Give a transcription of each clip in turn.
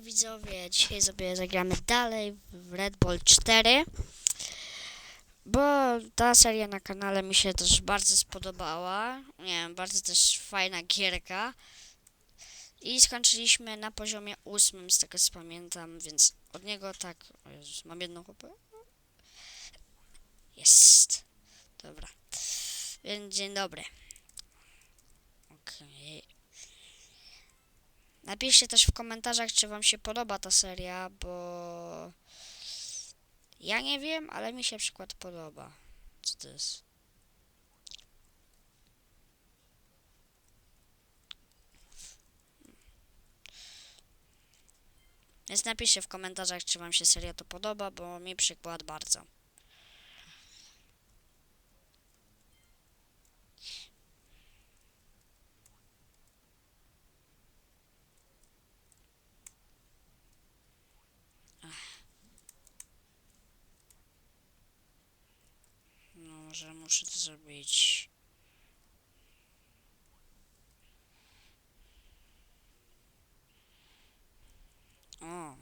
widzowie, dzisiaj sobie zagramy dalej w Red Bull 4 Bo ta seria na kanale mi się też bardzo spodobała. Nie wiem, bardzo też fajna gierka. I skończyliśmy na poziomie ósmym z tego co pamiętam, więc od niego tak... O Jezus, mam jedną kopę? Jest. Dobra. Więc dzień dobry Okej Napiszcie też w komentarzach, czy wam się podoba ta seria, bo ja nie wiem, ale mi się przykład podoba. Co to jest? Więc napiszcie w komentarzach, czy wam się seria to podoba, bo mi przykład bardzo. No, może muszę to zrobić. O.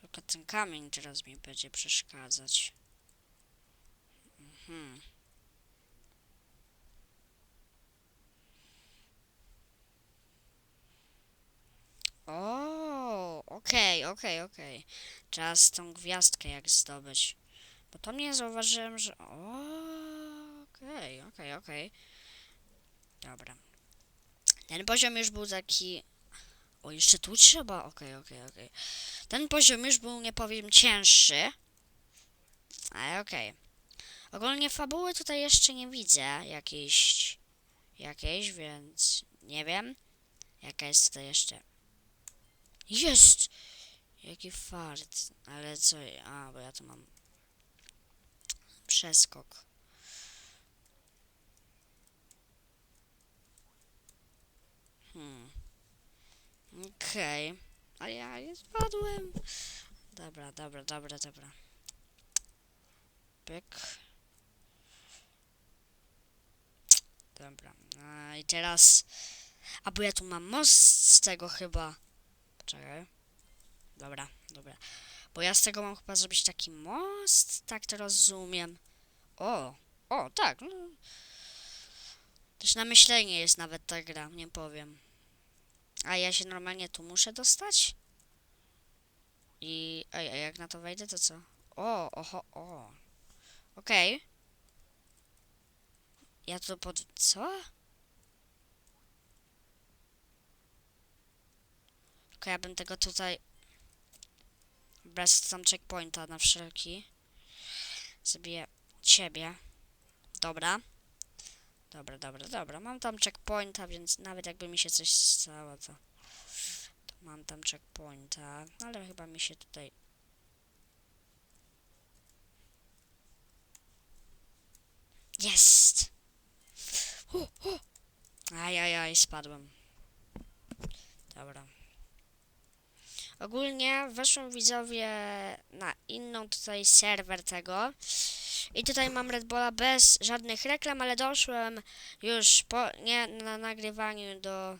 Tylko ten kamień teraz mi będzie przeszkadzać. Mhm. O, okej, okej, okej. Czas tą gwiazdkę jak zdobyć. Bo to mnie zauważyłem, że... Okej, okej, okej. Dobra. Ten poziom już był taki... O, jeszcze tu trzeba? Okej, okej, okej. Ten poziom już był, nie powiem, cięższy. Ale okej. Ogólnie fabuły tutaj jeszcze nie widzę jakiejś... Jakiejś, więc... Nie wiem. Jaka jest tutaj jeszcze... Jest! Jaki fart. Ale co... A, bo ja tu mam przeskok. Hmm. Okej. Okay. A ja spadłem. Dobra, dobra, dobra, dobra. Pyk. Dobra. A, I teraz... A bo ja tu mam most z tego chyba. Poczekaj. Dobra, dobra. Bo ja z tego mam chyba zrobić taki most, tak to rozumiem. O, o, tak. No. Też na myślenie jest nawet ta gra, nie powiem. A ja się normalnie tu muszę dostać? I, a jak na to wejdę, to co? O, oho, o. Okej. Okay. Ja to pod... co? Tylko ja bym tego tutaj bez tam checkpointa na wszelki. Zabiję ciebie. Dobra. Dobra, dobra, dobra. Mam tam checkpointa, więc nawet jakby mi się coś stało, to, to mam tam checkpointa. Ale chyba mi się tutaj... Jest! Ajajaj, spadłem. Dobra. Ogólnie weszłem widzowie na inną tutaj serwer tego. I tutaj mam Red Bulla bez żadnych reklam, ale doszłem już po, nie na nagrywaniu do,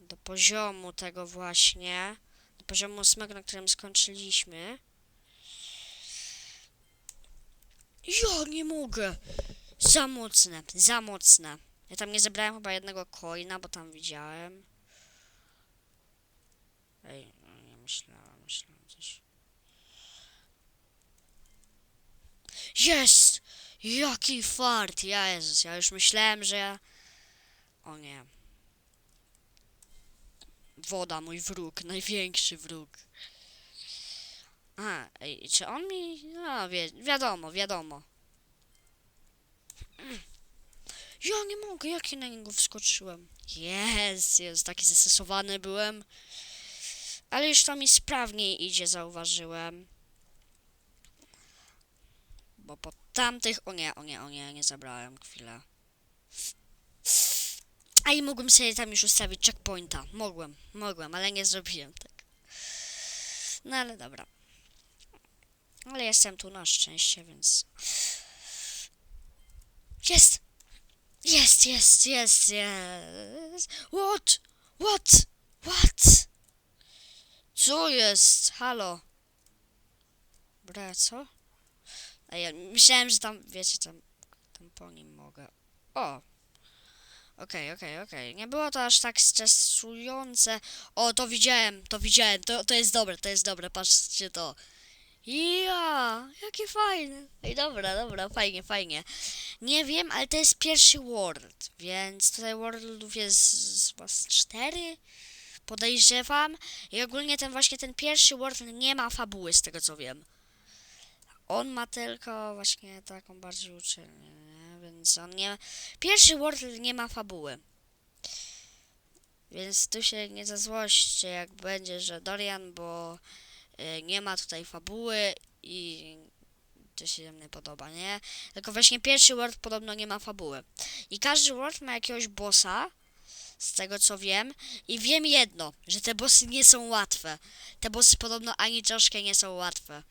do poziomu tego właśnie. Do poziomu ósmego, na którym skończyliśmy. Ja nie mogę! Za mocne, za mocne. Ja tam nie zebrałem chyba jednego coina, bo tam widziałem. Ej, myślałem, myślałem coś. Jest! Jaki fart! Jezus, ja już myślałem, że ja... O nie. Woda, mój wróg, największy wróg. A, ej, czy on mi... No, wi wiadomo, wiadomo. Ja nie mogę, jak ja na niego wskoczyłem. Jest, jest, taki zestresowany byłem. Ale już to mi sprawniej idzie, zauważyłem. Bo po tamtych... O nie, o nie, o nie, nie zabrałem chwilę. A i mogłem sobie tam już ustawić checkpointa. Mogłem, mogłem, ale nie zrobiłem tak. No ale dobra. Ale jestem tu na szczęście, więc... Jest! Jest, jest, jest, jest! What? What? What? Co jest? Halo? Bre, co? A ja myślałem, że tam, wiecie, tam, tam po nim mogę. O! Okej, okej, okej. Nie było to aż tak stresujące. O, to widziałem, to widziałem. To, to jest dobre, to jest dobre. Patrzcie to. Ja, jakie fajne. Ej, dobra, dobra, fajnie, fajnie. Nie wiem, ale to jest pierwszy world, więc tutaj worldów jest z was cztery, podejrzewam. I ogólnie ten właśnie ten pierwszy world nie ma fabuły, z tego co wiem. On ma tylko właśnie taką bardziej uczelnię, nie? więc on nie... Pierwszy world nie ma fabuły. Więc tu się nie zazłoście, jak będzie, że Dorian, bo y, nie ma tutaj fabuły i to się nie podoba, nie? Tylko właśnie pierwszy World podobno nie ma fabuły. I każdy World ma jakiegoś bossa, z tego co wiem. I wiem jedno, że te bossy nie są łatwe. Te bossy podobno ani troszkę nie są łatwe.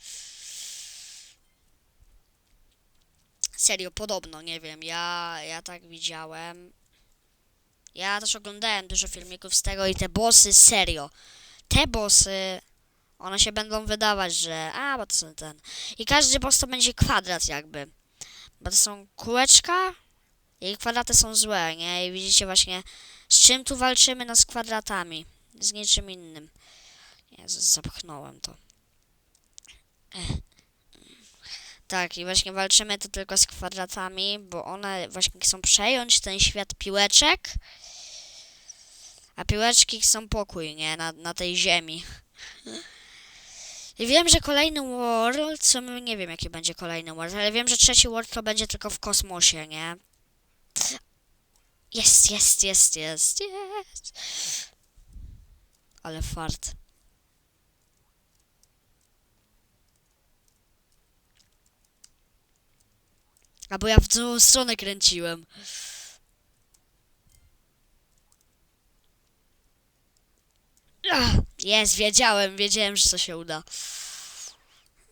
Serio, podobno, nie wiem, ja, ja tak widziałem. Ja też oglądałem dużo filmików z tego i te bossy, serio. Te bossy, one się będą wydawać, że a, bo to są ten. I każdy boss to będzie kwadrat jakby. Bo to są kółeczka i kwadraty są złe, nie? I widzicie właśnie, z czym tu walczymy? No z kwadratami. Z niczym innym. Jezus, zapchnąłem to. Ech. Tak, i właśnie walczymy tu tylko z kwadratami, bo one właśnie chcą przejąć ten świat piłeczek. A piłeczki chcą pokój, nie? Na, na tej ziemi. I wiem, że kolejny World, co nie wiem jaki będzie kolejny World, ale wiem, że trzeci World to będzie tylko w kosmosie, nie? Jest, jest, jest, jest, jest. Ale fart. A bo ja w drugą stronę kręciłem. Jest, wiedziałem, wiedziałem, że to się uda.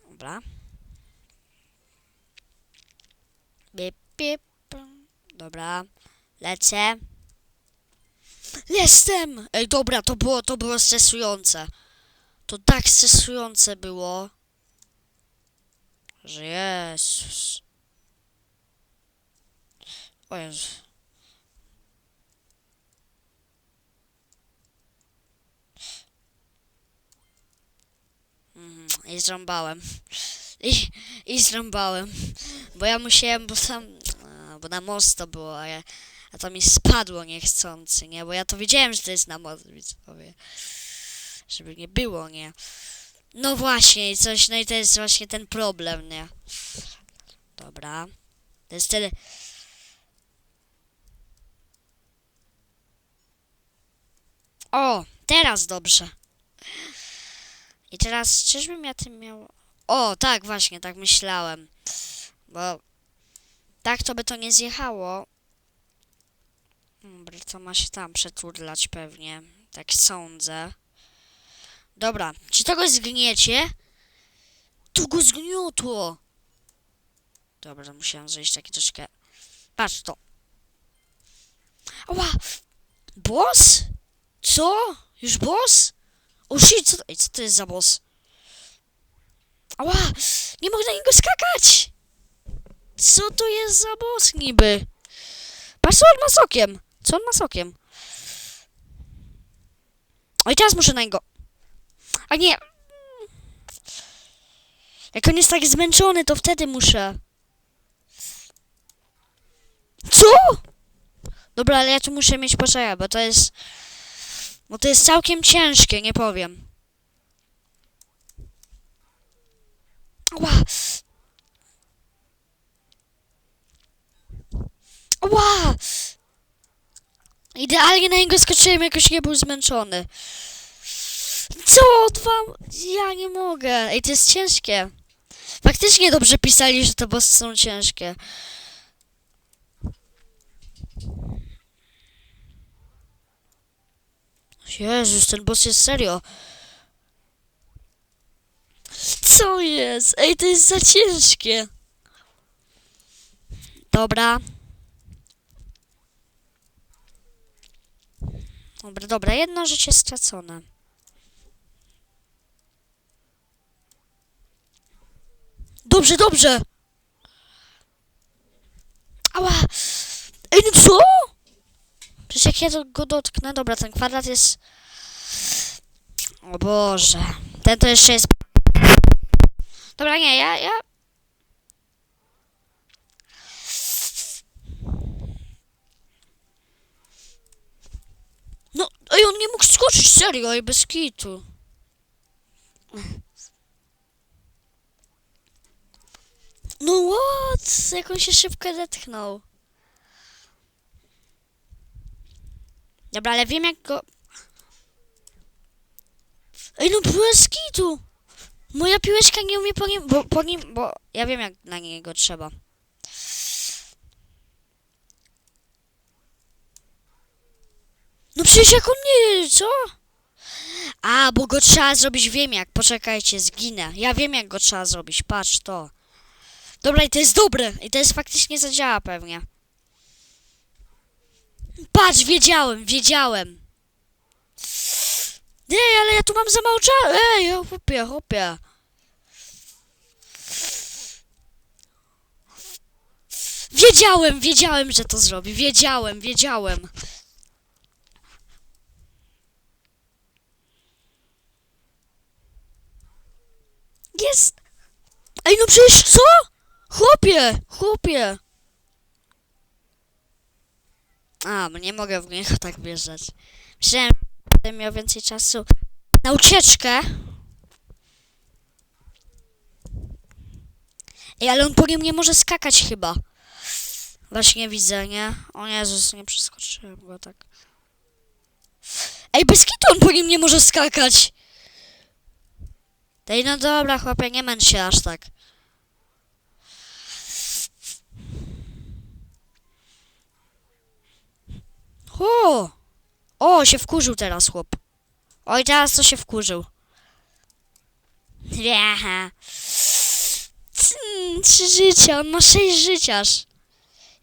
Dobra. Bip, bip. Dobra. Lecę. Jestem! Ej, dobra, to było, to było stresujące. To tak stresujące było. Że Jezus. O Jezu. Mhm, I zrąbałem. I, I zrąbałem. Bo ja musiałem, bo tam, a, bo na most to było, a, ja, a to mi spadło niechcący, nie? Bo ja to wiedziałem, że to jest na most, widzowie. Żeby nie było, nie? No właśnie, i coś, no i to jest właśnie ten problem, nie? Dobra. To jest tyle. O, teraz dobrze. I teraz, czyżbym ja tym miał... O, tak, właśnie, tak myślałem. Bo tak to by to nie zjechało. Dobra, to ma się tam przeturlać pewnie. Tak sądzę. Dobra, czy to go zgniecie? Tu go zgniotło! Dobra, musiałem zejść taki troszkę... Patrz to. Ała! Boss? Co? Już boss? O shit, co to, co to jest za boss? Ała! Nie mogę na niego skakać! Co to jest za boss niby? Patrz co on ma sokiem! Co on ma sokiem? Oj, teraz muszę na niego. A nie! Jak on jest tak zmęczony, to wtedy muszę. Co? Dobra, ale ja tu muszę mieć poczekaj, bo to jest... Bo to jest całkiem ciężkie, nie powiem. Ła! Ła! Idealnie na niego skoczyłem, jakoś nie był zmęczony. Co? Dwa... Ja nie mogę. Ej, to jest ciężkie. Faktycznie dobrze pisali, że te bossy są ciężkie. Jezus, ten boss jest serio. Co jest? Ej, to jest za ciężkie. Dobra. Dobra, dobra, jedno życie stracone. Dobrze, dobrze! Ała! Ej, no co? Przecież jak ja go dotknę... Dobra, ten kwadrat jest... O Boże. Ten to jeszcze jest... Dobra, nie, ja... ja... ej, on nie mógł skoczyć, serio, ej, bez kitu. No what? Jak on się szybko detchnął. Dobra, ale wiem jak go... Ej, no bez kitu! Moja piłeczka nie umie po nim, bo, po nim, bo ja wiem jak na niego trzeba. No przecież jak on nie, co? A, bo go trzeba zrobić, wiem jak, poczekajcie, zginę. Ja wiem jak go trzeba zrobić, patrz to. Dobra, i to jest dobre, i to jest faktycznie zadziała pewnie. Patrz, wiedziałem, wiedziałem. Ej, ale ja tu mam za mało czasu. Ej, chłopie, chłopie. Wiedziałem, wiedziałem, że to zrobi. Wiedziałem, wiedziałem. Jest. Ej, no przecież co? Chłopie, chłopie. A, nie mogę w niego tak wjeżdżać. Myślałem, że będę miał więcej czasu na ucieczkę. Ej, ale on po nim nie może skakać chyba. Właśnie widzę, nie? O Jezus, nie przeskoczyłem go tak. Ej, bez kitu on po nim nie może skakać. Ej, no dobra, chłopie, nie męcz się aż tak. O! O, się wkurzył teraz chłop. Oj, teraz to się wkurzył. Ja. Trzy życia, on ma sześć życiaż.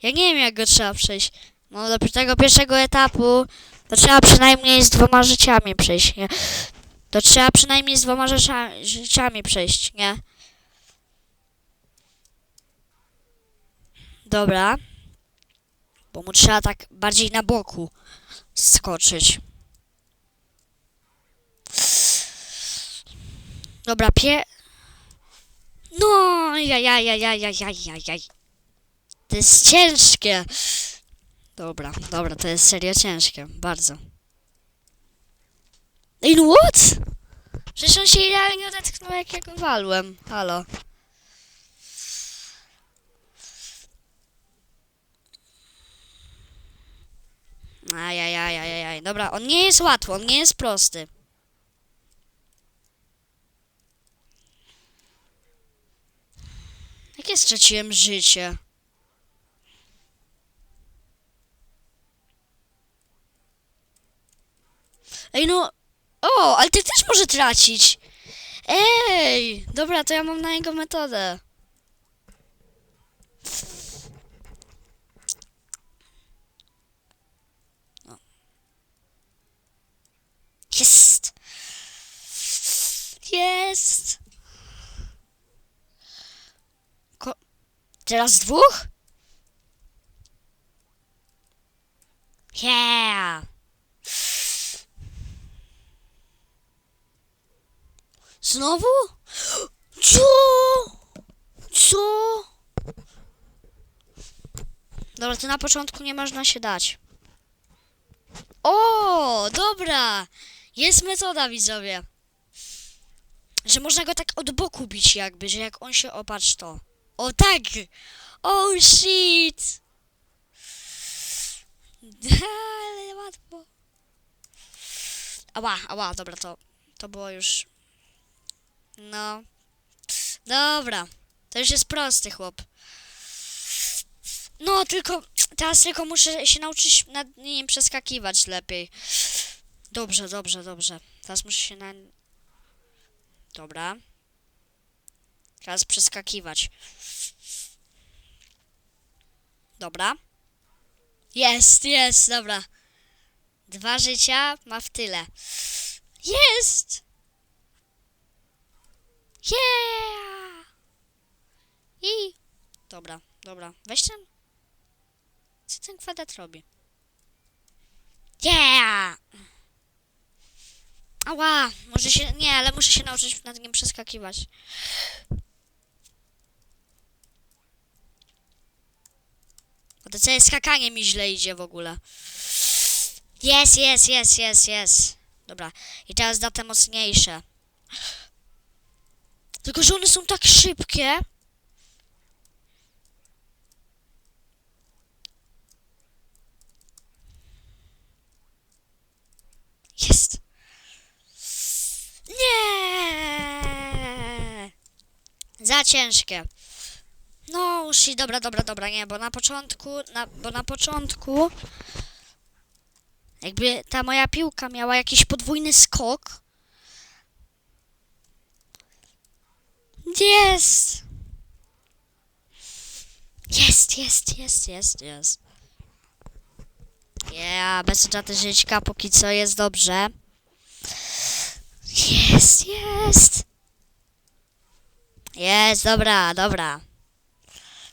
Ja nie wiem, jak go trzeba przejść. No, do tego pierwszego etapu to trzeba przynajmniej z dwoma życiami przejść, nie? To trzeba przynajmniej z dwoma rzecza, życiami przejść, nie? Dobra. Bo mu trzeba tak bardziej na boku skoczyć. Dobra, pie... No, jaj, jaj, jaj, jaj, jaj, jaj, jaj, jaj. To jest ciężkie. Dobra, dobra, to jest serio ciężkie. Bardzo. Ej, no what? Przecież on się idealnie odetchnął, jak ja go walłem. Halo. Ajajajajajaj. Dobra, on nie jest łatwy, on nie jest prosty. Jakie straciłem życie? Ej, no... O, ale ty też może tracić. Ej, dobra, to ja mam na niego metodę. O. Jest! Jest! Ko Teraz dwóch? Yeah! Znowu? Co? Co? Dobra, to na początku nie można się dać. O, dobra. Jest metoda, widzowie. Że można go tak od boku bić jakby, że jak on się opatrz to. O tak! Oh shit! Ale łatwo. Ała, ała, dobra, to, to było już no. Dobra. To już jest prosty chłop. No, tylko teraz tylko muszę się nauczyć nad nim przeskakiwać lepiej. Dobrze, dobrze, dobrze. Teraz muszę się na... Dobra. Teraz przeskakiwać. Dobra. Jest, jest, dobra. Dwa życia ma w tyle. Jest! Yeah! I... Dobra, dobra. Weź ten... Co ten kwadrat robi? Yeah! Ała! Może się... Nie, ale muszę się nauczyć nad nim przeskakiwać. Bo to całe skakanie mi źle idzie w ogóle. Jest, jest, jest, jest, jest. Dobra. I teraz da te mocniejsze. Tylko, że one są tak szybkie. Jest. Nie. Za ciężkie. No, już i dobra, dobra, dobra, nie, bo na początku, na, bo na początku jakby ta moja piłka miała jakiś podwójny skok. Jest! Jest, jest, jest, jest, jest. Yeah, bez utraty żyćka, póki co jest dobrze. Jest, jest! Jest, dobra, dobra.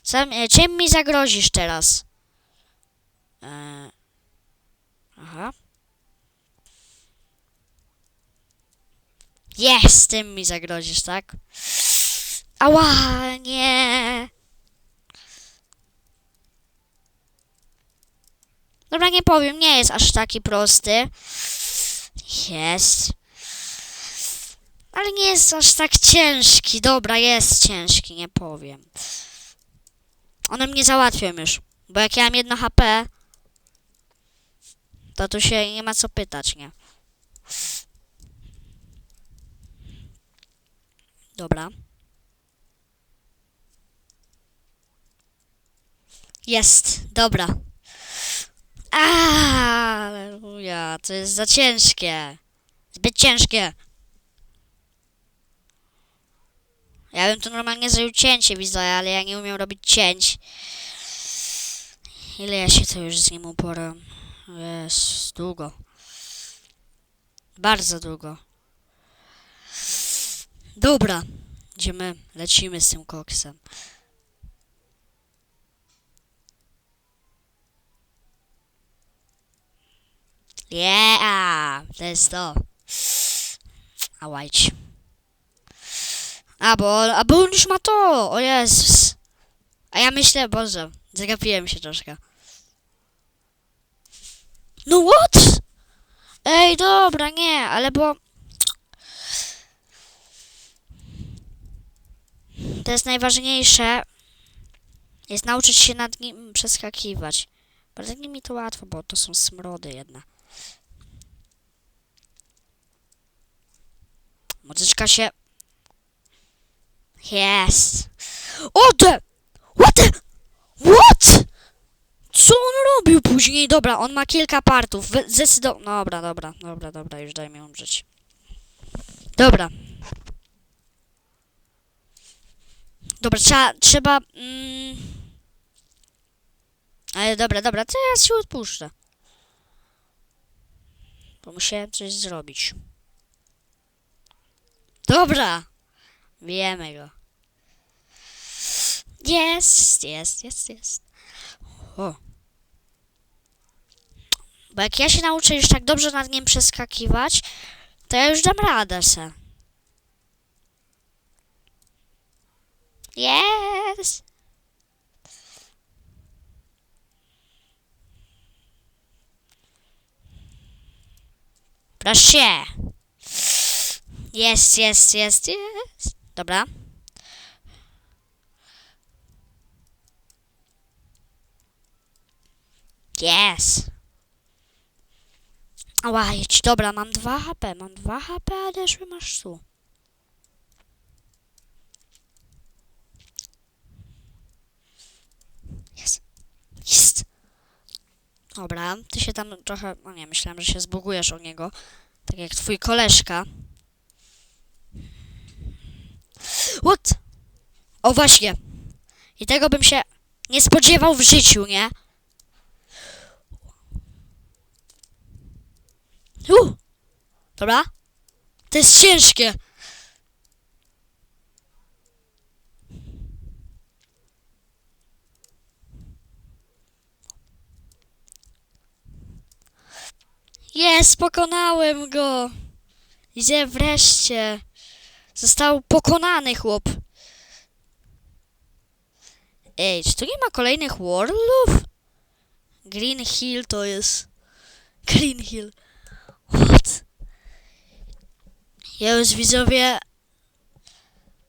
Sam, czym mi zagrozisz teraz? E, aha. Jest, tym mi zagrozisz, tak? Ała, nie. Dobra, nie powiem, nie jest aż taki prosty. Jest. Ale nie jest aż tak ciężki. Dobra, jest ciężki, nie powiem. One mnie załatwią już. Bo jak ja mam jedno HP, to tu się nie ma co pytać, nie? Dobra. Jest, dobra. Aleluja, to jest za ciężkie. Zbyt ciężkie. Ja bym tu normalnie zrobił cięcie, widzę, ale ja nie umiem robić cięć. Ile ja się to już z nim uporę? Jest długo. Bardzo długo. Dobra. Idziemy, lecimy z tym koksem. Yeah! To jest to. A łajć. A bo, a bo on już ma to! O Jezus. A ja myślę, Boże, zagapiłem się troszkę. No what? Ej, dobra, nie, ale bo... To jest najważniejsze. Jest nauczyć się nad nim przeskakiwać. Bo nad nimi to łatwo, bo to są smrody jedna. Muzyczka się... Jest. O the... What the... What? Co on robił później? Dobra, on ma kilka partów. Zdecydował... Dobra, dobra, dobra, dobra, już daj mi umrzeć. Dobra. Dobra, trzeba... trzeba mm... Ale dobra, dobra, teraz się odpuszczę. Bo musiałem coś zrobić. Dobra! Wiemy go. Jest, jest, jest, jest. O. Bo jak ja się nauczę już tak dobrze nad nim przeskakiwać, to ja już dam radę se. Jest! Proszę! Jest, jest, jest, jest. Dobra. Jest. Ała, jedź, dobra, mam 2 HP, mam 2 HP, a deszły masz tu. Jest. Jest. Dobra, ty się tam trochę, no nie, myślałem, że się zbugujesz o niego. Tak jak twój koleżka. What? O właśnie. I tego bym się nie spodziewał w życiu, nie? Uh. Dobra. To jest ciężkie. Jest, pokonałem go. Gdzie wreszcie? Został pokonany chłop. Ej, czy tu nie ma kolejnych Warlów? Green Hill to jest... Green Hill. What? Ja już widzowie...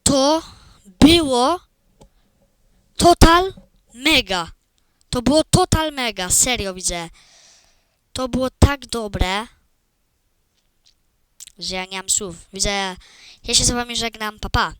To było... Total mega. To było total mega, serio widzę. To było tak dobre, że ja nie mam słów. Widzę, ja się z wami żegnam, papa. Pa.